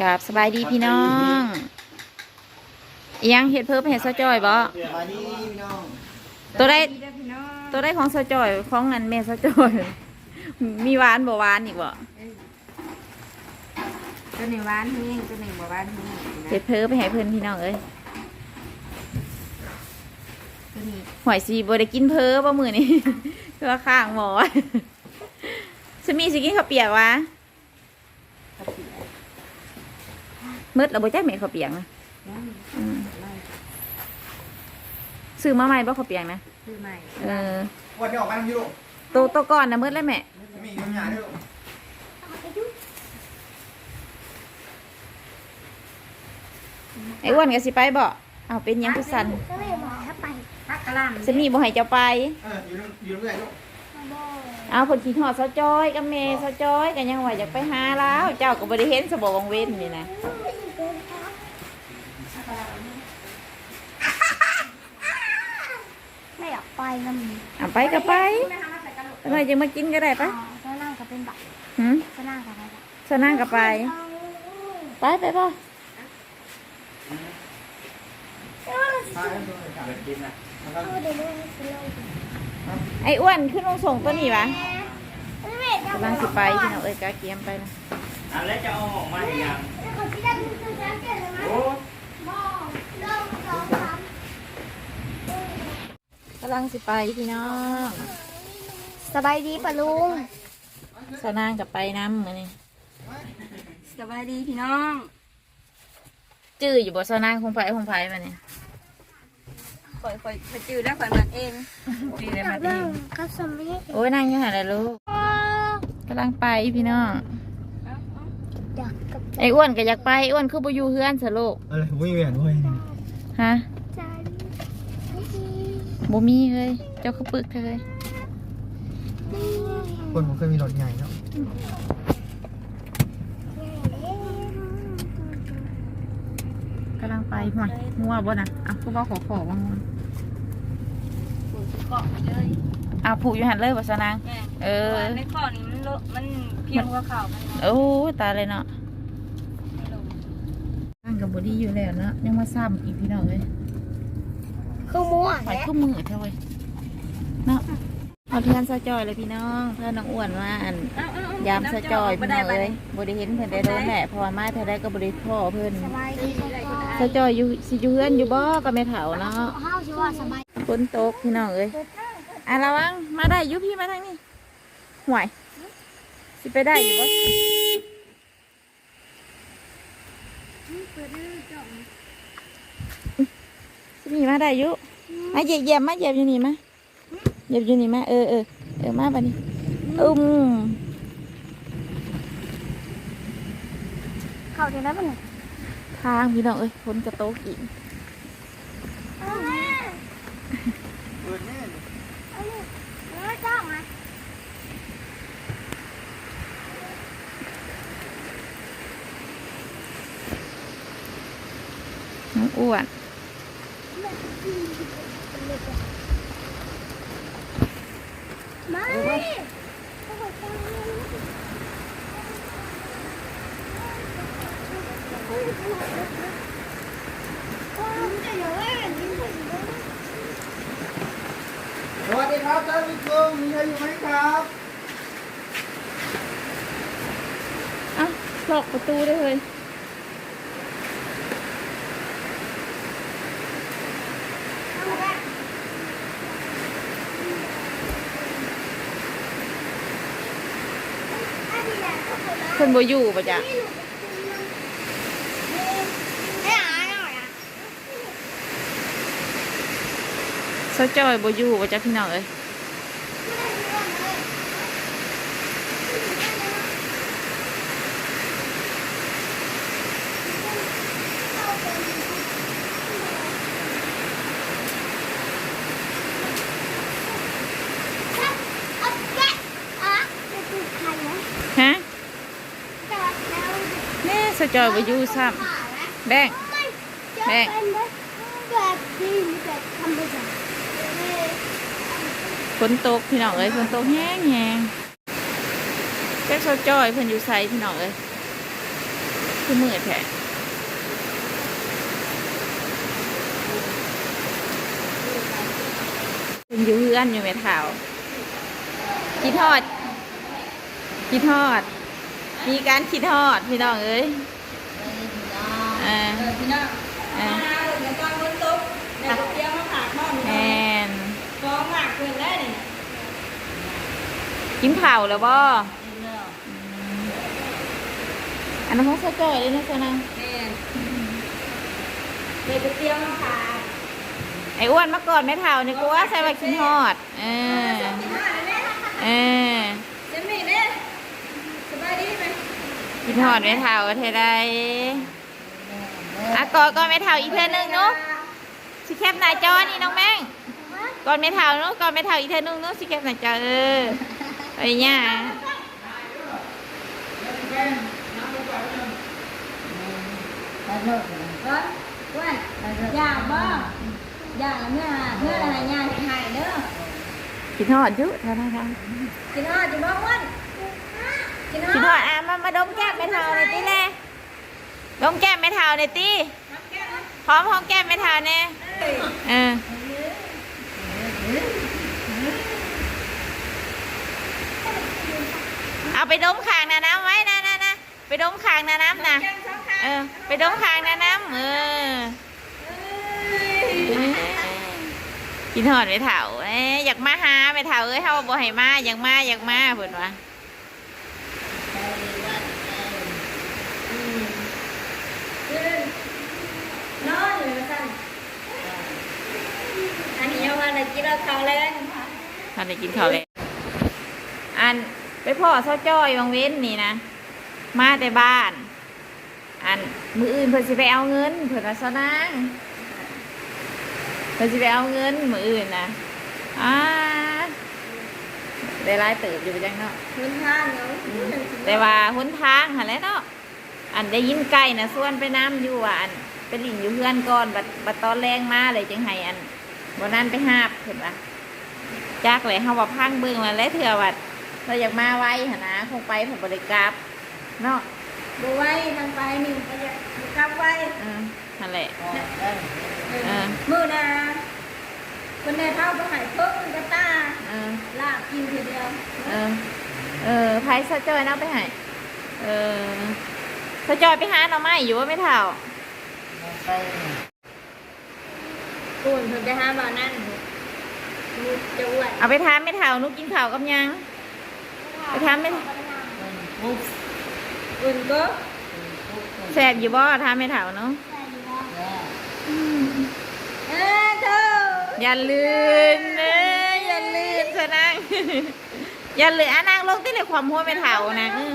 กับสบายดีพี่น้องอิหยังเห็ดเพิ่มเห็ดซะจอยบ่มาดีพี่น้องตัวได้ตัวได้ของซะจอยของงันแม่ซะจอย มีหวานบ่หวานอีกบ่ตัวหนึ่งหวานแห้งตัวหนึ่งบ่หวานแห้งนะเห็ดเพิ่มไปให้เพิ่นพี่น้องเอ้ยตัวนี้หวยสีบ่ได้กินเพิ่มบ่มื้อนี้คือข้างหมอสมีสิกินข้าวเปียกวะ กะปิ มืดแล้วบ่จักแม่ข้าวเปียกนะย่างอืมไม่ซื้อมาใหม่บ่ข้าวเปียกนะคือใหม่เออวันนี้ออกมาทำยูโรโตโตวก่อนนะมืดแล้วแม่มีอยู่หยาด้วยไอ้อ้วนก็สิไปบ่เอาเป็นหยังคือสั่นก็เลยบอกให้ไปพักกะหล่ำสมีบ่ให้เจ้าไปเอออยู่อยู่เรื่อยลูกมาบอกเอาคนขี่หอดเสาจอยกับเมย์เสาจอยกันยังว่าอยากไปหาแล้ว เจ้าก็บริเห็นสบวังเว้นนี่นะ ไม่อยากไปมันเอาไปก็ไปทำไมจะมากินก็ได้ปะก็นั่งกับเป็นบัตรหืมก็นั่งกับอะไรสนั่งก็ไป ไปไปป่ะพาไปดูเลยกันกินนะแล้วก็เอาเดี๋ยวไม่ให้ซื้อเลยไอ้อ้วนขึ้นลงส่งตัวนี้วะไม่เม็ดกำลังสิไปพี่น้องเอ้ยกาเกียมไปนะอะแล้วจะเอาออกมาให้ยังแล้วเขาที่ได้ดูตัวฉันเกิดเลยไหมโอ้ บอกเริ่มสองสาม กำลังสิไปพี่น้องสบายดีปะลุงสนั่งกับไปน้ำมือนี่สบายดีพี่น้อง จื้ออยู่บ่สนั่งคงไผคงไผมาเนี่ยข่อยข่อยข่อยจืดแล้วข่อยหมักเองจื้อได้มาเอเริ่งมก็สมัยโอ้ยนั่งอยู่หันเลยลูกกำลังไปพี่น้องอยากกับไอ้อ้วนก็อยากไปไอ้อ้วนคือบ่อยู่เฮือนซะลูกเออวิ่งเวียนด้วยฮะจัน บ่มีเลยเจ้าคือปึกเลยคนผมเคยมีรถใหญ่เนาะกำลังไปห่วยงัวบ่น่ะอะกูบอกขอขอว่างัวปลูกเกาะเลยอะผูกอยู่หันเลยบ่ซะนางแม่เออ ในข้อนี้มันเลอะมันเพียงหัว่าเข่ามันโอ้ยตายเลยเนาะไม่ลง ตั้งกับบ่ดีอยู่แล้วเนาะยังมาซ้ำอีกพี่น้องเอ้ย คือมั่วไปแหละคู่มือเท่าเว้ยเนาะเอาเทือนซะจอยเลยพี่น้องเพื่อนน้องอ้วนว่าอัน เอาเอาเอายามซะจอยพี่น้องเอ้ยบ่บ่ได้เห็นเพิ่นได้โดนแหละเพราะว่ามาเท่าใดก็บ่ได้พ่อเพิ่นสบายดีสบายซะจอยอยู่สิอยู่เฮือนอยู่บ่ก็ไม่เฒ่าเนาะห้าวชิว่าสบายฝนตกพี่น้องเอ้ยอะระวังมาได้อยุพี่มาทางนี้ห่วยสิไปได้อยู่บ่สิ มีมาได้อยุมาเหยียบเหยียบมาเหยียบอยู่นี่มาเหยียบอยู่นี่มาเออเออเออมาบัดนี้อุ้มเข้าถึงได้ปะเนี่ยทางพี่น้องเอ้ยฝนกระโตกอีก เปิดแน่ ไม่ต้องอะ น้องอ้วน ไม่ สวัสดีครับท่านผู้ชมมีใครอยู่ไหมครับอ้าล็อกประตูได้เลยคนบ่อยู่ปะจ๊ะ ไม่หายหน่อยอะ เซาจอยบ่อยู่ปะจ๊ะพี่น้องเอ้ยฮะแน่เซาจอยบ่อยู่ซ้ำแบงแม่ แบบที่แบบทำไปจ้ะ ฝนตกพี่น้องเอ้ยฝนตกแห้งแห้งแจ็คเซาจอยเพิ่นอยู่ไสพี่น้องเอ้ยคือมืดแท้เป็นอยู่เพื่อนอยู่แม่เท้าคิดทอดคิดทอด มีการคิดทอดพี่น้องเอ้ยอ่าเออพี่น้อง อ่า มาหาเดี๋ยวตอนบนตุ๊กเดี๋ยวเตรียมมาฝากพ่อหนู แมน ฟ้องหมากเพื่อนได้นี่ กินข้าวแล้วบ่อันนั้นของเสื้อเจอเลยนะเสื้อนะแม่เดี๋ยวจะเตรียมมาฝากไอ้อ้วนมาก่อนไม่เท่านี่กูว่าใส่ไว้กินทอด เออที่ห้าเลยเนี่ยเออเจมี่เนี่ยสบายดีไหมกินทอดไม่เท่าก็เท่ได้อะก่อนก่อนไม่เท่าอีกเท่านึงเนาะสิแคบหน้าจอนี่น้องแม่งก่อนไม่เท่าเนาะก่อนไม่เท่าอีกเท่านึงเนาะสิแคบหน้าจอเออ ไอ้เนี่ยร้อนอ้วนอยากบ่อยากเมื่อเมื่ออะไรยาหายเด้อกินทอดอยุเท่านั้นค่ะ กินฮอดจะบ่อ้วนกินฮอ กินทอ ด ดอะมามาดมแก้มไม่ เท่าในอยตีแน่ดมแก้มไม่เท่าในอยตีพร้อมหอมแก้มไม่เท่าเนี่ยเออเอาไปดมขางนาน้ำไว้นะนะนะไปดมขางนาน้ำนะแก้มสองข้างเออ ไปดมขางนาน้ำเออกินหอดไปเถาเอ้ยอยากมาหาไปเถาเอ้ยเขาบอกให้มาอยากมาอยากมาเพิ่นว่านอนอยู่นะสั่นอันนี้เอามาเลยกินเราเขาเลยท่านได้กินข้าวเลยอัน ไปพ่อเศร้าจ้อยบางเว้นนี่นะมาแต่บ้าน อันมืออื่นเพิ่นสิไปเอาเงิน เพิ่นว่าซะนางเพิ่นสิไปเอาเงินมืออื่นนะอ่าได้รายเติบอยู่ไปจังเนาะพื้นท่านเนาะแต่ว่าหนทางหันแหล้วเนาะอันได้ยินไก่นะส่วนไปน้ำอยู่ว่าอันไปหลินอยู่เพื่อนก่อนบัดบัดตอนแรงมาเลยจังให้อันวันนั้นไปหาบเห็นปะจากเลยเฮาว่าพังเบิ่งแล้วและเถื่อวัด เราอยากมาไว้หนนะคงไปผมบริกราบเนาะดูไว้ทางไปหนึ่งก็จะกลับไว้อืมนั่นแหละ เออ มือนาคนในเท่าก็หายเพิ่มกระตาเออ ลากกินทีเดียวเออ เออไพ่สะจอยเนาะไปให้เออสะจอยไปหาหน่อไม้อยู่ว่าไม่เท่ากูนเพิ่นไปหาบ่าวนั่นมูจะอ้วนเอาไปทานไม่เท่านุกกินข้าวกับยัง ไปทานไม่อุ่นก็แสบอยู่บ่ทานไม่เท่าเนาะเออเธออย่าลืมเด้ออย่าลืมซะนางอย่าลืมอะนางลงที่ในความหัวไม่เท่านะเออ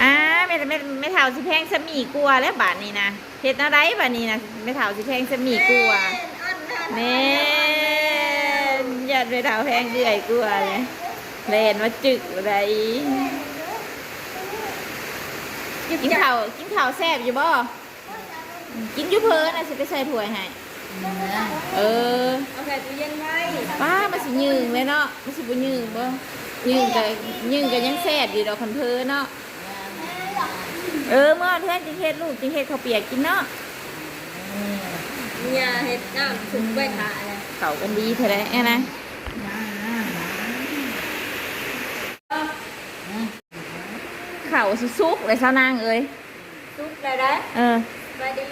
อ่าไม่ไม่ไม่เท่าสิแพงสมีกลัวแล้วบาทนี้นะเฮ็ดอะไรบาทนี้นะไม่เท่าสิแพงสมีกลัวเน่เน่อย่าไปเท่าแพงเดือยกลัวเลย เล่นว่าจึกอะไรจิบกินจัข้าบวกินข้าวแซ่บอยู่บ่กินอยู่เพิ่นน่ะสิไปใส่ถ้วยให้เออเอาใส่ตู้เย็นไว้ป้ามันสิยืงเลยเนาะมันสิบ่ยืงบ่ยืงก็ยืงก็ยังแซ่บอยู่ดอกคันเพอเนาะเออเมื่อเทื่อนจิเฮ็ดลูกจิเฮ็ดข้าวเปียกกินเนาะเนี่ยเห็ดน้ำสุกไว้ถ่าเลยเข้ากันดีเท่าใดแอะนะข้าว สิสุกเลยซะนางเอ้ยสุกได้ได้เออไปดี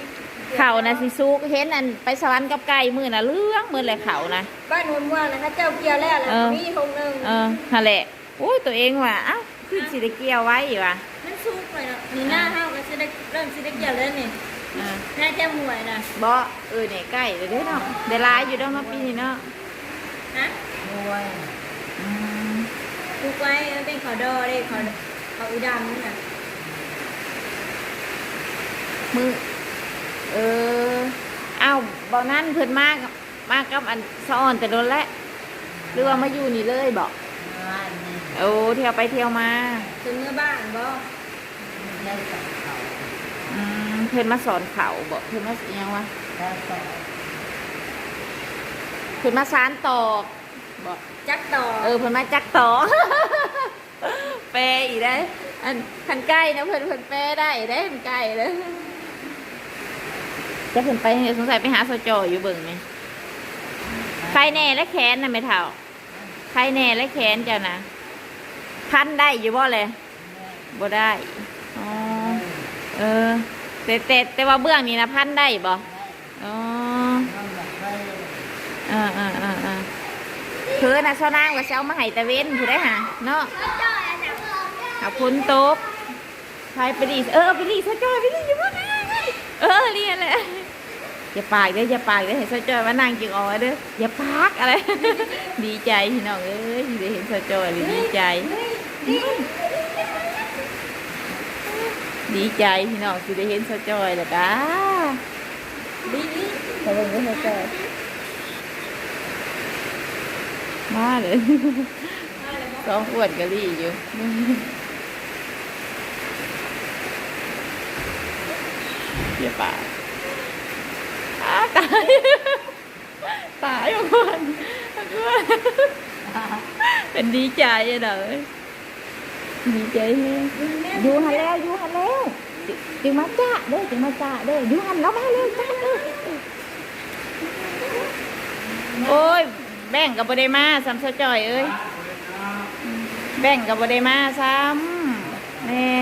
ข้าวน่ะสิสุกเห็นอันไปสวรรค์กับไก่มื้อน่ะเรื่องมื้อเลยข้าวนะบ้านนวลม่วงนะคะเจ้าเกี่ยวแล้วแล้วเออมีทงหนึ่งเออนั่นแหละโอ้ยตัวเองว่ะเอ้าคือสิได้เกี่ยวไว้ว่ะมันสุกเลยเนาะนี่หน้าห้าวก็จะได้เริ่มจะได้เกี่ยวแล้วนี่อ่าหน้าเจ้าหมวยนะบ่เออเนี่ยใกล้เลยเด้อเนาะได้หลายอยู่เด้อเนาะปีนี้เนาะฮะอืมสุกไว้เอาเป็นขอดอเลยขอ ขออุดำนี่น่ะมือเออเอ้าบ่นั้นเพิ่นมากับมากับอันสะออนแต่โดนแล้วหรือว่ามาอยู่นี่เลยบอกโอ้เที่ยวไปเที่ยวมาถึงเมื่อบ้านบ่อืมเพิ่นมาสอนเขาบอกเพิ่นมาอิหยังวะเพิ่นมาสานตอกบอกจักต่อเออเพิ่นมาจักต่อ แปอีได้ อันคันไก่นะเพิ่อนเพิ่อนแปได้ได้คันไก่เลยจะเพิ่อนไปสงสัยไปหาสจออยู่เบิ่งนี่ใครแน่และแขนนะไม่เท่าใครแน่และแขนเจ้านะพันได้อยู่บ่เลยบ่ได้อ๋อเออแต่แต่แต่ว่าเบื้องนี่นะพันได้บ่อ๋อน้องอยาออเออเออเออคือนะชาวนางว่าเช้ามาให้ตะเว้นผู้ได้หาเนาะ ขอบคุณตุ๊บไปไปดีเออไปดีซะจอยไปดีอย่าพูดนะเออเรียนเลยอย่าปากเด้ออย่าปากเด้อเห็นซะจอยมานั่งจิงอ๋อเด้ออย่าปากอะไร ดีใจพี่น้องเอ้ยได้เห็นซะจอยเลยดีใจ ดีใจพี่น้องที่ได้เห็นซะจอยแล้วก้าดีดีแต่ว่าไม่ซะจอยมาเลยสองขวดกะลี่อยู่ เดี๋ยวป่าอ้าตายตายทุกคนทุกคนเป็นดีใจอะเด้อดีใจแฮะอยู่หันแล้วอยู่หันแล้วจึจึงมาจ้าเด้อจึงมาจ้าเด้ออยู่หันแล้วมาเร็วจ้าเด้อโอ้ย แบ่งกับบไดมาซ้ำเสาจอยเอ้ย แบ่งกับบไดมาซ้ำแน่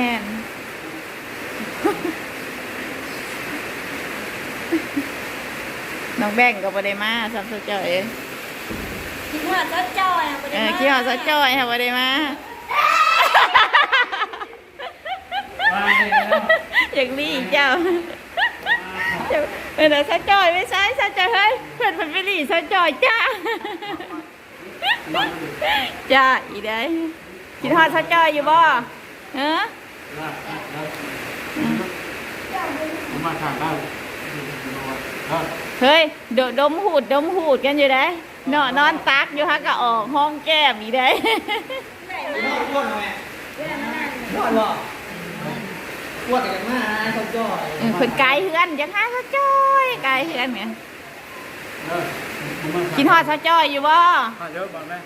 นน้องแบ่งกับบไดมาซ้ำเสาจอยเอ้ยคิดว่าเจ้าจอยอะบ่เอได้อมาคิดว่าเสาจอยค่ะบไดมาว่าได้แล้วอย่างนี้เจ้าเจ้าเออเสาจอยไม่ใช่เสาจอยเฮ้ยเพื่อนมันไม่ดีเสาจอยจ้าจ้าอีได้คิดฮอดเสาจอยอยู่บ่เออผมมาทางได้เออ เฮ้ยเดดมหูดดมหูดกันอยู่ได้เนาะนอนตักอยู่ฮะก็ออกห้องแก้มอีได้นอกก้นไหมนอกหรอปวดกันมาเขาจ่อยเออเพิ่นไกลเฮือนจังหาเสาจอยไกลเฮือนเนี่ยเออผมมากินฮอดเสาจอยอยู่บ่เยอะบอกแม่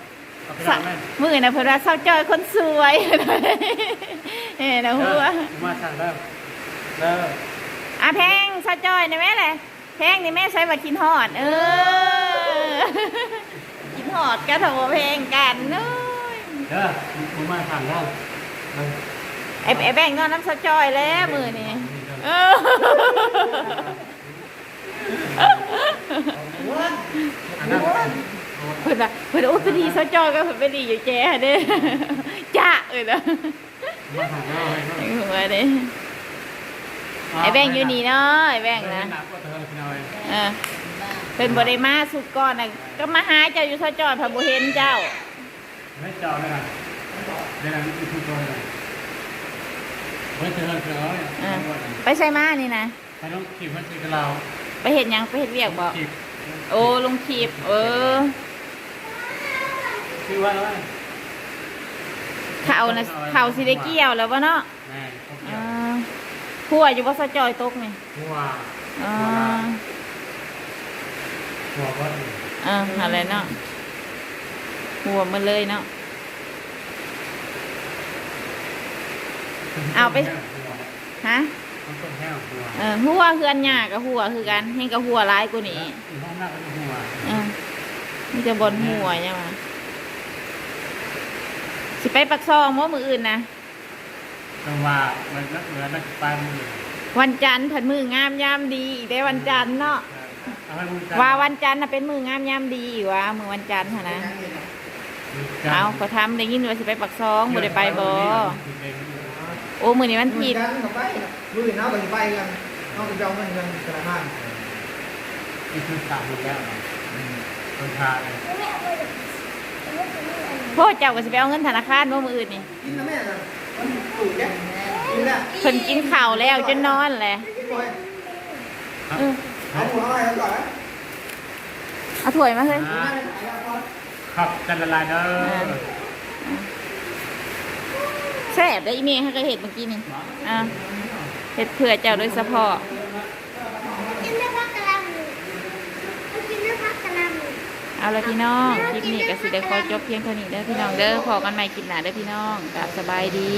เอาไปสะทำแม่มื้อน่ะเพิ่นว่าเสาจอยคนสวยเฮ้นะหัวผมมาทางได้แล้วอะแพงเสาจอยนี่แม่แหละแพงนี่แม่ใช้ว่ากินฮอด เออ กินฮอดก็ถ้าบ่แพงกันเน้ยเออผมมาทางได้ไอ้ไอ้แบงค์นอนน้ำเสาจอยแล้วมื้อนี้เอออันนั้นเพิ่นว่าเพิ่นโอ้ไปดีเสาจอยก็เพิ่นไปดีอยู่แจ้เด้จ้าเอ้ยนะมาทางได้ไอ้หัวเด้ไอ้แบงค์อยู่นี่เนาะไอ้แบงค์นะ หนักกว่าเธอพี่น้อยเออเป็นบ่ได้มาสุดก่อนน่ะก็มาหาเจ้าอยู่เสาจอยพระบ่เห็นเจ้า ไม่เจาะเลยนะเดี๋ยวนั้นอีกทุกคนเลยไม่เจอเธอเนี่ยเออไปใส่มานี่นะให้น้องขีดมันตีกับเราไปเฮ็ดหยังไปเฮ็ดเวียกบ่ขีดโอ้ลงคลิปเออคือว่าอะไรเขาน่ะเขาสิได้เกี่ยวแล้วบ่เนาะแม่เขาเกี่อ่ยวาหัวอยู่บ่เสาจอยตกนี่ หัวอ่า หัว ก็ดีอ่าอะไรเนาะหัวมันเลยเนาะเอาไปฮะต้องต้นแห้วหัวเออหัวเฮือนหญ้ากับหัวคือกันเฮงกับหัวหลายกว่านี้อีกห้องหน้าก็จะหัวเออมีแต่บนหัวใช่ไหมสิไปปักซองมั้มืออื่นนะจังหวะมันนักเหนือนักปลายมือวันจันทร์ผันมืองามยามดีอีกได้วันจันทร์เนาะเอาให้มือ ว่าวันจันทร์น่ะเป็นมืองามยามดีอีกว่ามือวันจันทร์หั่นนะ เอาขอทำได้ยินว่าสิไปปักซองบ่ได้ไปบ่โอ้มือนี้วันผิดกันกับไปดูดิน้าไปไปกันน้องจะเอาเงินกันธนาคารนี่คือสามหมดแล้วต้นทางเลยพ่อเจ้าก็สิไปเอาเงินธนาคารบ่มืออื่นนี่กินนะแม่นะมันถูกแกกินแล้วเพิ่นกินข้าวแล้วจนนอนแหละกินบ่อยเออ เอาหัวอะไรก่อนนะเอาถ้วยมาเฮ้ยครับกันละลายเด้อแซ่บได้อีเมย์ให้ก็เห็ดเมื่อกี้นี่อ่าเห็ดเผื่อเจ้าโดยเฉพาะกินได้พักกะลำกินได้พักกะลำเอาละพี่น้องคลิปนี้ก็สิได้ขอจบเพียงเท่านี้เด้อพี่น้องเด้อพอกันใหม่คลิปหน้าเด้อพี่น้องกลับสบายดี